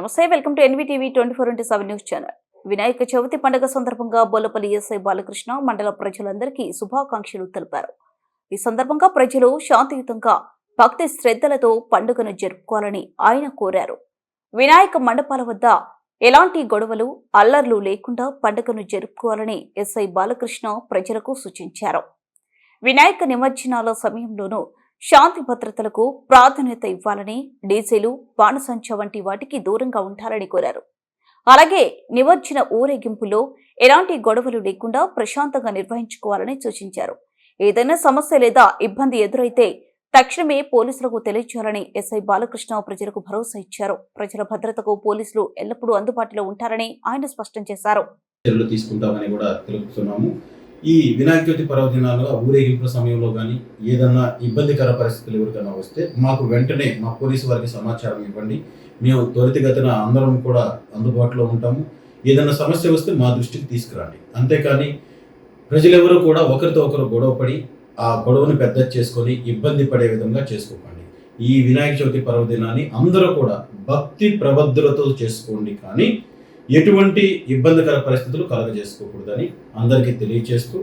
నమస్తే welcome to NVTV twenty four into seven news channel. Vinayaka Chavithi పండుగ సందర్భంగా Bollapalli SI Balakrishna మండల ప్రజలందరికీ శుభాకాంక్షలు తెలిపారు. ఈ సందర్భంగా ప్రజలు శాంతియుతంగా భక్తి శ్రద్ధలతో పండుగను జరుపుకోవాలని ఆయన కోరారు. వినాయక మండపాల వద్ద ఎలాంటి గొడవలు అల్లర్లు లేకుండా పండుగను జరుపుకోవాలని ఎస్ఐ బాలకృష్ణ ప్రజలకు సూచించారు. వినాయక నిమజ్జనాల సమయంలోనూ శాంతి భద్రతలకు ప్రాధాన్యత ఇవ్వాలని డీజేలు బాణసంచ వంటి వాటికి దూరంగా ఉండాలని కోరారు. అలాగే నిమజ్జన ఊరేగింపులో ఎలాంటి గొడవలు లేకుండా ప్రశాంతంగా నిర్వహించుకోవాలని సూచించారు. ఏదైనా సమస్య లేదా ఇబ్బంది ఎదురైతే తక్షణమే పోలీసులకు తెలియజేయాలని ఎస్ఐ బాలకృష్ణ ప్రజలకు భరోసా ఇచ్చారు. ప్రజల భద్రతకు పోలీసులు ఎల్లప్పుడూ అందుబాటులో ఉంటారని ఆయన స్పష్టం చేశారు. కూడా తెలుపుతున్నాము. ఈ వినాయక చవితి పర్వదినాలుగా ఊరేగింపుల సమయంలో కానీ ఏదన్నా ఇబ్బందికర పరిస్థితులు ఎవరికైనా వస్తే మాకు వెంటనే మా పోలీసు వారికి సమాచారం ఇవ్వండి. మేము త్వరితగతిన అందరం కూడా అందుబాటులో ఉంటాము. ఏదైనా సమస్య వస్తే మా దృష్టికి తీసుకురండి. అంతేకాని ప్రజలెవరూ కూడా ఒకరితో ఒకరు గొడవపడి ఆ గొడవను పెద్ద చేసుకొని ఇబ్బంది పడే విధంగా చేసుకోకండి. ఈ వినాయక చవితి పర్వదినాన్ని అందరూ కూడా భక్తి ప్రబద్ధులతో చేసుకోండి. కానీ ఎటువంటి ఇబ్బందికర పరిస్థితులు కలగజేసుకోకూడదని అందరికీ తెలియజేస్తూ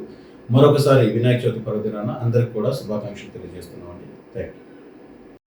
మరొకసారి వినాయక చవితి పర్వదినాన అందరికి కూడా శుభాకాంక్షలు తెలియజేస్తున్నామండి. Thank you